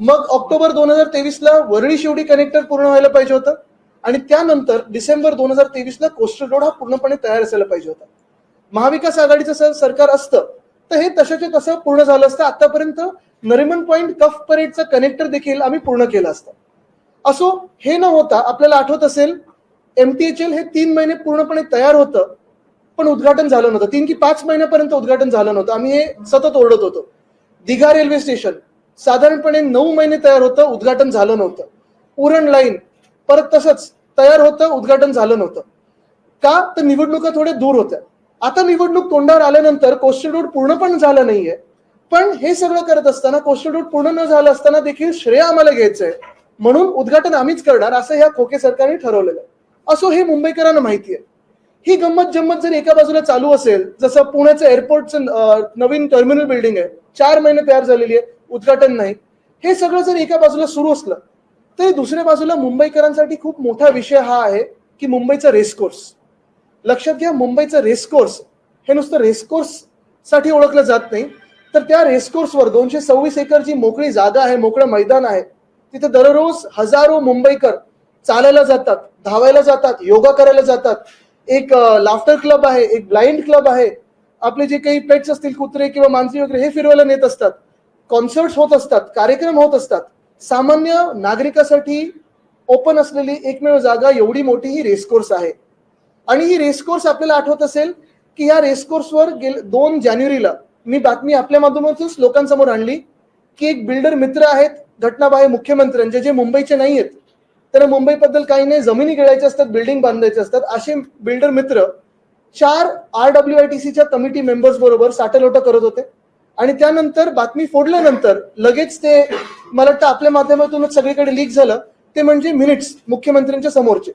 मग ऑक्टोबर दोन हजार तेवीस ला वरळी शिवडी कनेक्टर पूर्ण व्हायला पाहिजे होतं. आणि त्यानंतर डिसेंबर दोन हजार तेवीसला कोस्टल रोड हा पूर्णपणे तयार असायला पाहिजे होता. महाविकास आघाडीचं सर सरकार असतं तर हे तशाचे तसं पूर्ण झालं असतं. आतापर्यंत नरिमन पॉईंट कफ परेडचा कनेक्टर देखील आम्ही पूर्ण केलं असतं. असो हे न होता आपल्याला आठवत असेल एमटीएचएल हे तीन महिने पूर्णपणे तयार होतं पण उद्घाटन झालं नव्हतं. तीन की पाच महिन्यापर्यंत उद्घाटन झालं नव्हतं. आम्ही हे सतत ओरडत होतो. दिघा रेल्वे स्टेशन साधारणपणे नऊ महिने तयार होतं उद्घाटन झालं नव्हतं. उरण लाईन परत तसंच तयार होतं उद्घाटन झालं नव्हतं. का? तर निवडणुका थोड्या दूर होत्या. आता निवडणूक तोंडावर आल्यानंतर कोस्टल रोड पूर्ण पण झालं नाहीये. पण हे सगळं करत असताना कोस्टल रोड पूर्ण न झालं असताना देखील श्रेय आम्हाला घ्यायचंय. म्हणून उद्घाटन आम्हीच करणार असं ह्या खोके सरकारने ठरवलेलं आहे. असो हे मुंबईकरांना माहिती आहे. ही गंमत जम्मत जर एका बाजूला चालू असेल जसं पुण्याचं एअरपोर्टचं नवीन टर्मिनल बिल्डिंग आहे चार महिने तयार झालेली आहे उद्घाटन नाही. हे सगळं जर एका बाजूला सुरू असलं तरी दुसऱ्या बाजूला मुंबईकरांसाठी खूप मोठा विषय हा आहे की मुंबईचा रेसकोर्स लक्षात घ्या मुंबईचा रेसकोर्स हे नुसतं रेसकोर्ससाठी ओळखलं जात नाही. तर त्या रेसकोर्सवर दोनशे सव्वीस एकर जी मोकळी जागा आहे मोकळं मैदान आहे तिथे दररोज हजारो मुंबईकर चालायला जातात धावायला जातात योगा करायला जातात. एक लाफ्टर क्लब आहे एक ब्लाइंड क्लब आहे. आपले जे काही पेट्स असतील कुत्रे किंवा माणसे वगैरे हे फिरवायला नेत असतात. कॉन्सर्ट्स होत असतात कार्यक्रम होत असतात सामान्य नागरिकासाठी ओपन असलेली एकमेव जागा एवढी मोठी ही रेसकोर्स आहे. आणि ही रेसकोर्स आपल्याला आठवत असेल की या रेसकोर्सवर गेल दोन जानेवारीला मी बातमी आपल्या माध्यमातूनच लोकांसमोर आणली की एक बिल्डर मित्र आहेत घटनाबाह्य मुख्यमंत्र्यांचे म्हणजे जे मुंबईचे नाही आहेत त्यांना मुंबईबद्दल काही नाही जमिनी गिळायच्या असतात बिल्डिंग बांधायचे असतात असे बिल्डर मित्र चार आर डब्ल्यू आय टी सीच्या कमिटी मेंबर्स बरोबर साठलोटं करत होते. आणि त्यानंतर बातमी फोडल्यानंतर लगेच ते मला वाटतं आपल्या माध्यमातूनच सगळीकडे लीक झालं ते म्हणजे मिनिट्स मुख्यमंत्र्यांच्या समोरचे.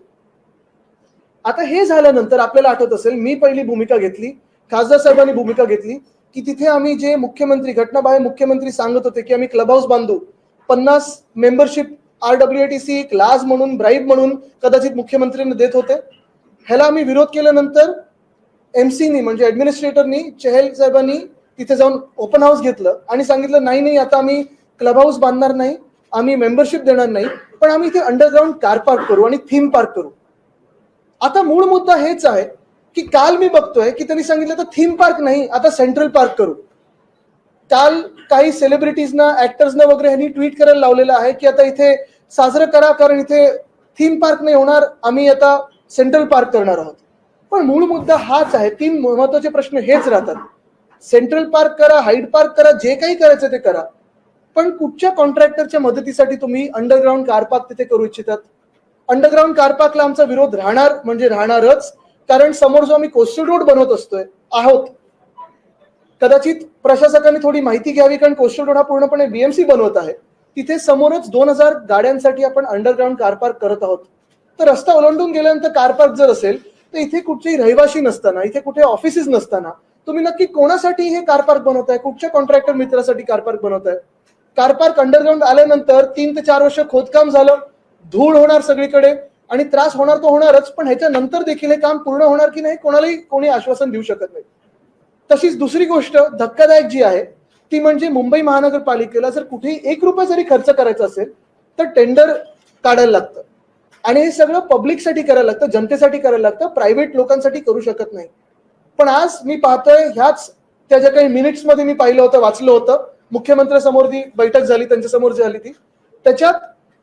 आता हे झाल्यानंतर आपल्याला आठवत असेल मी पहिली भूमिका घेतली खासदार साहेबांनी भूमिका घेतली की तिथे आम्ही जे मुख्यमंत्री घटनाबाह्य मुख्यमंत्री सांगत होते की आम्ही क्लब हाऊस बांधू पन्नास membership R W T C class म्हणून ब्राईब म्हणून कदाचित मुख्यमंत्र्यांना देत होते. ह्याला आम्ही विरोध केल्यानंतर एमसीनी म्हणजे ऍडमिनिस्ट्रेटरनी चहल साहेबांनी तिथे जाऊन ओपन हाऊस घेतलं आणि सांगितलं नाही नाही आता आम्ही क्लब हाऊस बांधणार नाही आम्ही मेंबरशिप देणार नाही पण आम्ही इथे अंडरग्राऊंड कार पार्क करू आणि थीम पार्क करू. आता मूळ मुद्दा हेच आहे की काल मी बघतोय की त्यांनी सांगितलं तर थीम पार्क नाही आता सेंट्रल पार्क करू. काल काही सेलिब्रिटीजना ऍक्टर्सना वगैरे ह्यांनी ट्विट करायला लावलेलं आहे की आता इथे साजरं करा कारण इथे थीम पार्क नाही होणार आम्ही आता सेंट्रल पार्क करणार आहोत. पण मूळ मुद्दा हाच आहे तीन महत्त्वाचे प्रश्न हेच राहतात. सेंट्रल पार्क करा हाईड पार्क करा जे काही करायचं ते करा. पण कुठच्या कॉन्ट्रॅक्टरच्या मदतीसाठी तुम्ही अंडरग्राऊंड कार पार्क तिथे करू इच्छितात? अंडरग्राऊंड कार पार्कला आमचा विरोध राहणार म्हणजे राहणारच कारण समोर जो आम्ही कोस्टल रोड बनवत असतोय आहोत. कदाचित प्रशासकांनी थोडी माहिती घ्यावी कारण कोस्टल रोड हा पूर्णपणे बीएमसी बनवत आहे. तिथे समोरच दोन हजार गाड्यांसाठी आपण अंडरग्राऊंड कार पार्क करत आहोत. तर रस्ता ओलांडून गेल्यानंतर कार पार्क जर असेल तर इथे कुठचेही रहिवाशी नसताना इथे कुठे ऑफिसेस नसताना तुम्ही नक्की कोणासाठी हे कार पार्क बनवताय? कुठच्या कॉन्ट्रॅक्टर मित्रासाठी कार पार्क बनवताय? कार पार्क अंडरग्राऊंड आल्यानंतर तीन ते चार वर्ष खोदकाम झालं धूळ होणार सगळीकडे आणि त्रास होणार तो होणारच पण ह्याच्या नंतर देखील हे काम पूर्ण होणार की नाही कोणालाही कोणी आश्वासन देऊ शकत नाही. तशीच दुसरी गोष्ट धक्कादायक जी आहे ती म्हणजे मुंबई महानगरपालिकेला जर कुठेही एक रुपये जरी खर्च करायचा असेल तर टेंडर काढायला लागतं. आणि हे सगळं पब्लिकसाठी करायला लागतं जनतेसाठी करायला लागतं प्रायव्हेट लोकांसाठी करू शकत नाही. पण आज मी पाहतोय ह्याच त्या ज्या काही मिनिट्समध्ये मी पाहिलं होतं वाचलं होतं मुख्यमंत्र्यांसमोर ती बैठक झाली त्यांच्यासमोर जी झाली ती त्याच्यात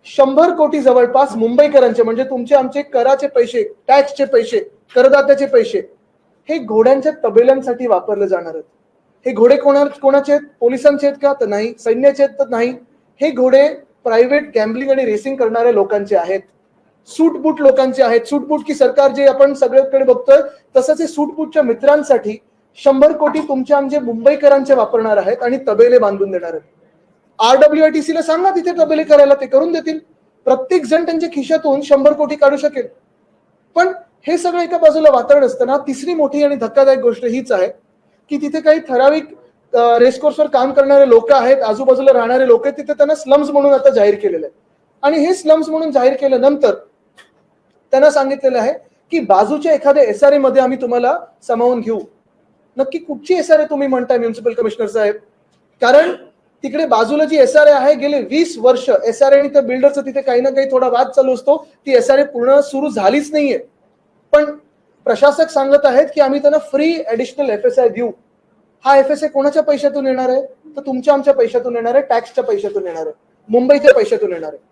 शंभर कोटी जवळपास मुंबईकरांचे म्हणजे तुमचे आमचे कराचे पैसे टॅक्सचे पैसे करदात्याचे पैसे हे घोड्यांच्या तबेल्यांसाठी वापरले जाणार आहेत. हे घोडे कोणा कोणाचे आहेत? पोलिसांचे आहेत का? तर नाही. सैन्याचे आहेत तर नाही. हे घोडे प्रायव्हेट गॅम्बलिंग आणि रेसिंग करणाऱ्या लोकांचे आहेत. सूटबूट लोकांचे आहेत. सूटबूट की सरकार जे आपण सगळ्याकडे बघतोय तसंच हे सूटबूटच्या मित्रांसाठी शंभर कोटी तुमच्या आमचे मुंबईकरांचे वापरणार आहेत आणि तबेले बांधून देणार आहेत. आर डब्ल्यू आय टी सीला सांगा तिथे तबेले करायला ते करून देतील. प्रत्येक जण त्यांच्या खिशातून शंभर कोटी काढू शकेल. पण हे सगळं एका बाजूला वातावरण असताना तिसरी मोठी आणि धक्कादायक गोष्ट हीच आहे की तिथे काही ठराविक रेसकोर्सवर काम करणारे लोक आहेत आजूबाजूला राहणारे लोक आहेत तिथे त्यांना स्लम्स म्हणून आता जाहीर केलेले आहे. आणि हे स्लम्स म्हणून जाहीर केल्यानंतर त्यांना सांगितलेलं आहे की बाजूच्या एखाद्या एस आरमध्ये आम्ही तुम्हाला सामावून घेऊ. नक्की कुठची एस आर तुम्ही म्हणताय म्युन्सिपल कमिशनर साहेब? कारण तिकडे बाजूला जी एस आर आहे गेले वीस वर्ष एस आर आणि त्या बिल्डरचं तिथे काही ना काही थोडा वाद चालू असतो. ती एस आर पूर्ण सुरू झालीच नाहीये. पण प्रशासक सांगत आहेत की आम्ही त्यांना free additional F S I देऊ. हा एफ एस आय कोणाच्या पैशातून येणार आहे? तर तुमच्या आमच्या पैशातून येणार आहे टॅक्सच्या पैशातून येणार आहे. मुंबईच्या पैशातून येणार आहे.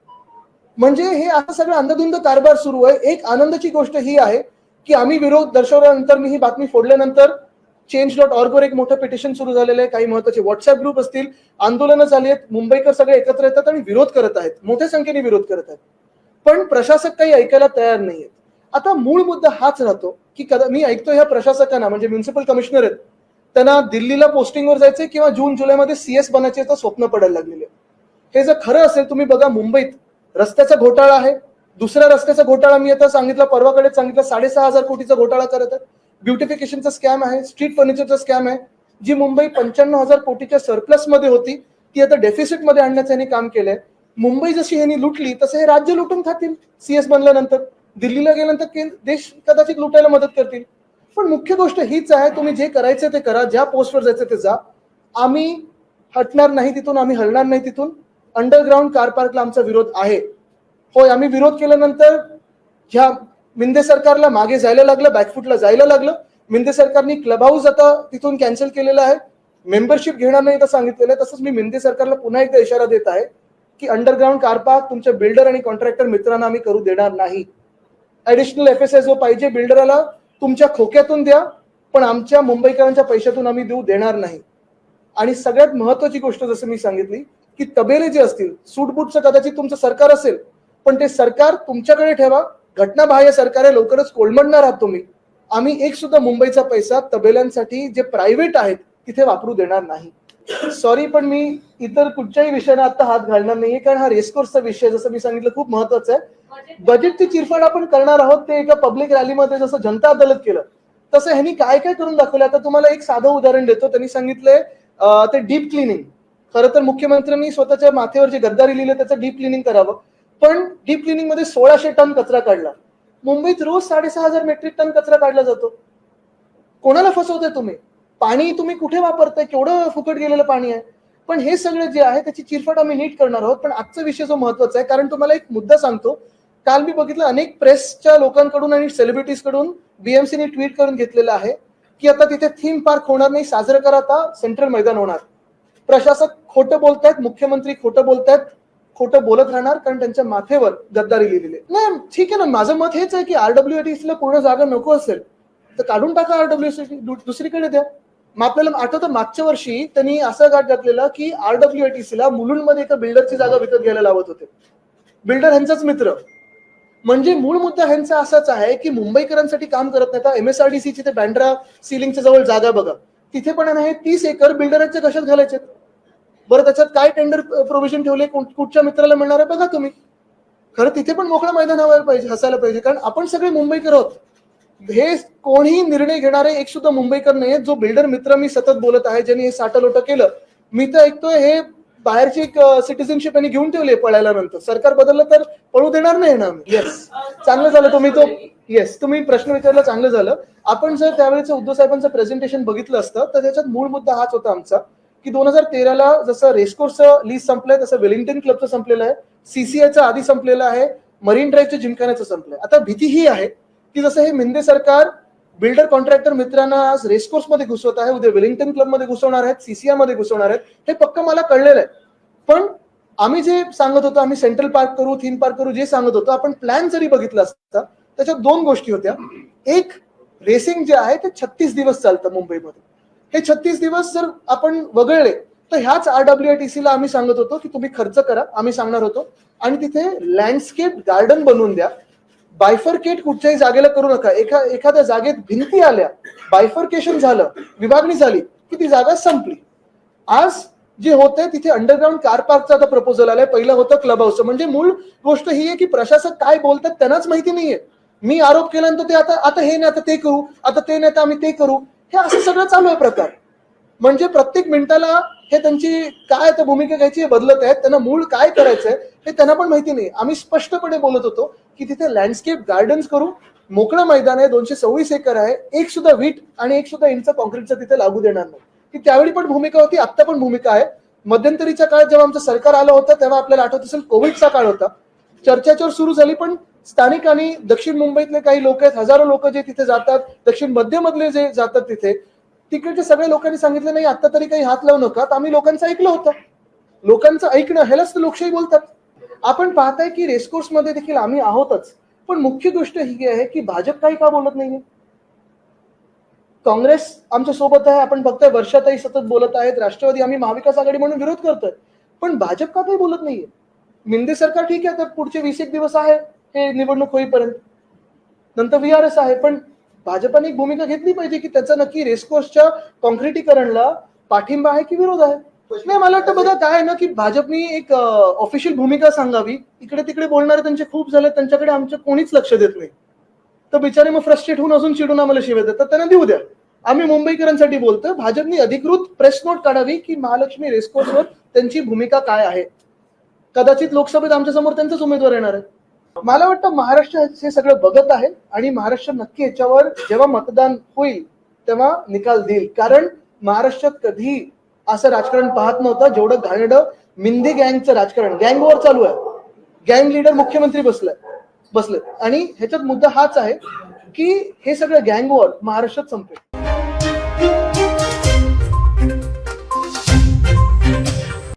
म्हणजे हे आता सगळं अंधधुंद कारभार सुरू आहे. एक आनंदाची गोष्ट ही आहे की आम्ही विरोध दर्शवल्यानंतर मी ही बातमी फोडल्यानंतर चेंज डॉट ऑर्गवर एक मोठं पिटिशन सुरू झालेलं आहे. काही महत्त्वाचे व्हॉट्सअप ग्रुप असतील आंदोलनं झाली आहेत मुंबईकर सगळे एकत्र येतात आणि विरोध करत आहेत. मोठ्या संख्येने विरोध करत आहेत. पण प्रशासक काही ऐकायला तयार नाहीयेत. आता मूळ मुद्दा हाच राहतो की कदा मी ऐकतो ह्या प्रशासकांना म्हणजे म्युन्सिपल कमिशनर आहेत. त्यांना दिल्लीला पोस्टिंगवर जायचे किंवा जून जुलैमध्ये सीएस बनायचे तर स्वप्न पडायला लागलेले हे जर खरं असेल तुम्ही बघा मुंबईत रस्त्याचा घोटाळा आहे. दुसऱ्या रस्त्याचा घोटाळा मी आता सांगितलं परवाकडे सांगितलं साडेसहा हजार कोटीचा घोटाळा करत आहे ब्युटिफिकेशनचा स्कॅम आहे स्ट्रीट फर्निचरचा स्कॅम आहे. जी मुंबई पंच्याण्णव हजार कोटीच्या सरप्लसमध्ये होती ती आता डेफिसिटमध्ये आणण्याचं यांनी काम केलंय. मुंबई जशी यांनी लुटली तसं हे राज्य लुटून खातील सीएस बनल्यानंतर. दिल्लीला गेल्यानंतर केंद्र- देश कदाचित लुटायला मदत करतील. पण मुख्य गोष्ट हीच आहे तुम्ही जे करायचं ते करा ज्या पोस्टवर जायचं ते जा. आम्ही हटणार नाही तिथून आम्ही हलणार नाही तिथून. अंडरग्राऊंड कार पार्कला आमचा विरोध आहे. होय आम्ही विरोध केल्यानंतर ह्या मिंदे सरकारला मागे जायला लागलं बॅकफुटला जायला लागलं. मिंदे सरकारने क्लब हाऊस आता तिथून कॅन्सल केलेलं आहे. मेंबरशिप घेणार नाही तर सांगितलेलं आहे. तसंच मी मिंदे सरकारला पुन्हा एकदा इशारा देत आहे की अंडरग्राऊंड कार पार्क तुमच्या बिल्डर आणि कॉन्ट्रॅक्टर मित्रांना आम्ही करू देणार नाही. ऍडिशनल एफ एस एस जो पाहिजे बिल्डरला तुमच्या खोक्यातून द्या पण आमच्या मुंबईकरांच्या पैशातून आम्ही देऊ देणार नाही. आणि सगळ्यात महत्वाची गोष्ट जसं मी सांगितली की तबेले जे असतील सूटबूटचं कदाचित तुमचं सरकार असेल पण ते सरकार तुमच्याकडे ठेवा. घटनाबाह्य सरकार आहे लवकरच कोलमडणार आहात तुम्ही. आम्ही एक सुद्धा मुंबईचा पैसा तबेल्यांसाठी जे प्रायव्हेट आहेत तिथे वापरू देणार नाही. सॉरी पण मी इतर कुठच्याही विषयाने आता हात घालणार नाहीये कारण हा रेसकोर्सचा विषय जसं मी सांगितलं खूप महत्त्वाचा आहे. बजेटची चिरफाड आपण करणार आहोत ते एका पब्लिक रॅलीमध्ये जसं जनता अदालत केलं तसं ह्यांनी काय काय करून दाखवलं? आता तुम्हाला एक साधं उदाहरण देतो. त्यांनी सांगितलंय ते डीप क्लिनिंग खरं तर मुख्यमंत्र्यांनी स्वतःच्या माथेवर जे गद्दारी लिहिलं त्याचं डीप क्लिनिंग करावं. पण डीप क्लिनिंगमध्ये सोळाशे टन कचरा काढला. मुंबईत रोज साडेसहा हजार मेट्रिक टन कचरा काढला जातो. कोणाला फसवताय तुम्ही? पाणी तुम्ही कुठे वापरताय? केवढं फुकट गेलेलं पाणी आहे? पण हे सगळं जे आहे त्याची चिरफट आम्ही नीट करणार आहोत. पण आजचा विषय जो महत्त्वाचा आहे कारण तुम्हाला एक मुद्दा सांगतो. काल मी बघितलं अनेक प्रेसच्या लोकांकडून आणि सेलिब्रिटीजकडून बीएमसीने ट्विट करून घेतलेलं आहे की आता तिथे थीम पार्क होणार नाही साजरं करा आता सेंट्रल मैदान होणार. प्रशासक खोटं बोलतायत मुख्यमंत्री खोटं बोलतायत खोटं बोलत राहणार कारण त्यांच्या माथेवर गद्दारी लिहिलेली नाही ठीक आहे ना माझं मत हेच आहे की आरडब्ल्यू ला पूर्ण जागा नको असेल तर काढून टाका आरडब्ल्यू दुसरीकडे द्या. मग आपल्याला आठवतं मागच्या वर्षी त्यांनी असा गाठ घातलेला की आरडब्ल्यू ला मुलुंडमध्ये एका बिल्डरची जागा विकत घ्यायला लावत होते. बिल्डर ह्यांचाच मित्र. म्हणजे मूळ मुद्दा ह्यांचा असाच आहे की मुंबईकरांसाठी काम करत नाही एमएसआरडीसीची ते बँड्रा सिलिंगच्या जवळ जागा बघा. तिथे पण आहे तीस एकर बिल्डरांच्या कशात घालायचे बरं त्याच्यात काय टेंडर प्रोव्हिजन ठेवले? कुठच्या मित्राला मिळणार आहे? बघा तुम्ही. खरं तिथे पण मोकळं मैदान हवायला पाहिजे हसायला पाहिजे. कारण आपण सगळे मुंबईकर आहोत. हे कोणीही निर्णय घेणारे एक सुद्धा मुंबईकर नाही जो बिल्डर मित्र मी सतत बोलत आहे ज्यांनी हे साठं लोटं केलं मी तर ऐकतोय हे बाहेरची एक सिटिझनशिप यांनी घेऊन ठेवली पळायला नंतर सरकार बदललं तर पळू देणार नाही ना येस चांगलं झालं तुम्ही तो येस तुम्ही प्रश्न विचारला चांगलं झालं. आपण जर त्यावेळेचं उद्धव साहेबांचं प्रेझेंटेशन बघितलं असतं तर त्याच्यात मूळ मुद्दा हाच होता आमचा. की दोन हजार तेराला जसं रेसकोर्सचं लीज संपलंय तसं वेलिंग्टन क्लबचं संपलेलं आहे. सीसीआयचं आधी संपलेलं आहे. मरीन ड्राईव्हचं जिमखान्याचं संपलंय. आता भीती ही आहे की जसं हे मिंदे सरकार बिल्डर कॉन्ट्रॅक्टर मित्रांना आज रेसकोर्समध्ये घुसवत आहे उद्या वेलिंग्टन क्लबमध्ये घुसवणार आहेत सीसीआयमध्ये घुसवणार आहेत हे पक्क मला कळलेलं आहे. पण आम्ही जे सांगत होतो आम्ही सेंट्रल पार्क करू थीम पार्क करू जे सांगत होतो आपण प्लॅन जरी बघितला असता त्याच्यात दोन गोष्टी होत्या. एक रेसिंग जे आहे ते छत्तीस दिवस चालतं मुंबईमध्ये. हे छत्तीस दिवस जर आपण वगळले तर ह्याच आर डब्ल्यूआयटीसी ला आम्ही सांगत होतो की तुम्ही खर्च करा आम्ही सांगणार होतो. आणि तिथे लँडस्केप गार्डन बनवून द्या. बायफरकेट कुठच्याही जागेला करू नका. एका एखाद्या जागेत भिंती आल्या बायफरकेशन झालं विभागणी झाली की ती जागा संपली. आज जे होते तिथे अंडरग्राऊंड कार पार्कचा आता प्रपोजल आलाय. पहिलं होतं क्लब हाऊसचं म्हणजे मूळ गोष्ट ही आहे की प्रशासक काय बोलतात त्यांनाच माहिती नाहीये. मी आरोप केल्यानंतर ते आता आता हे नाही आता ते करू आता ते नाही तर आम्ही ते करू. हे असं सगळं चालू आहे प्रकार. म्हणजे प्रत्येक मिनिटाला हे त्यांची काय आता भूमिका घ्यायची हे बदलत आहेत त्यांना मूळ काय करायचंय हे त्यांना पण माहिती नाही. आम्ही स्पष्टपणे बोलत होतो की तिथे लँडस्केप गार्डन्स करू मोकळं मैदान आहे दोनशे सव्वीस एकर आहे एक सुद्धा वीट आणि एक सुद्धा इंच कॉन्क्रीटचं तिथे लागू देणार नाही. की त्यावेळी पण भूमिका होती आत्ता पण भूमिका आहे. मध्यंतरीच्या काळात जेव्हा आमचं सरकार आलं होतं तेव्हा आपल्याला आठवत असेल कोविडचा काळ होता. चर्चाच्यावर सुरू झाली पण स्थानिक आणि दक्षिण मुंबईतले काही लोक आहेत हजारो लोक जे तिथे जातात दक्षिण मध्यमधले जे जातात तिथे तिकडच्या सगळे लोकांनी सांगितलं नाही आता तरी काही हात लावू नका आम्ही लोकांचं ऐकलं होतं. लोकांचं ऐकणं ह्यालाच तर लोकशाही बोलतात. आपण पाहताय की रेसकोर्समध्ये देखील आम्ही आहोतच पण मुख्य गोष्ट ही आहे की भाजप काही का बोलत नाहीये? काँग्रेस आमच्यासोबत आहे आपण बघतोय वर्षातही सतत बोलत आहेत राष्ट्रवादी आम्ही महाविकास आघाडी म्हणून विरोध करतोय पण भाजप का काही बोलत नाहीये? मिंदे सरकार ठीक आहे तर पुढचे वीस एक दिवस आहे. हे निवडणूक होईपर्यंत. नंतर व्ही आर एस आहे पण भाजपाने एक भूमिका घेतली पाहिजे की त्याचा नक्की रेसकोर्सच्या कॉन्क्रिटीकरणला पाठिंबा आहे की विरोध आहे? नाही मला वाटतं बघा काय आहे ना की भाजपनी एक ऑफिशियल भूमिका सांगावी. इकडे तिकडे बोलणारे त्यांचे खूप झाले त्यांच्याकडे आमचं कोणीच लक्ष देत नाही. तर बिचारे मग फ्रस्ट्रेट होऊन अजून चिडून आम्हाला शिवे देतात. त्यांना देऊ द्या. आम्ही मुंबईकरांसाठी बोलतो भाजपने अधिकृत प्रेस नोट काढावी की महालक्ष्मी रेसकोर्सवर त्यांची भूमिका काय आहे? कदाचित लोकसभेत आमच्यासमोर त्यांचाच उमेदवार येणार आहे. मला वाटतं महाराष्ट्र हे सगळं बघत आहे आणि महाराष्ट्र नक्की याच्यावर जेव्हा मतदान होईल तेव्हा निकाल देईल. कारण महाराष्ट्र कधी असं राजकारण पाहत नव्हतं. जेवढं घाणेरडं मिंदी गँगचं राजकारण गँग वॉर चालू आहे. गँग लीडर मुख्यमंत्री बसलाय बसले आणि ह्याच्यात मुद्दा हाच आहे की हे सगळं गँग वॉर महाराष्ट्रात संपेल.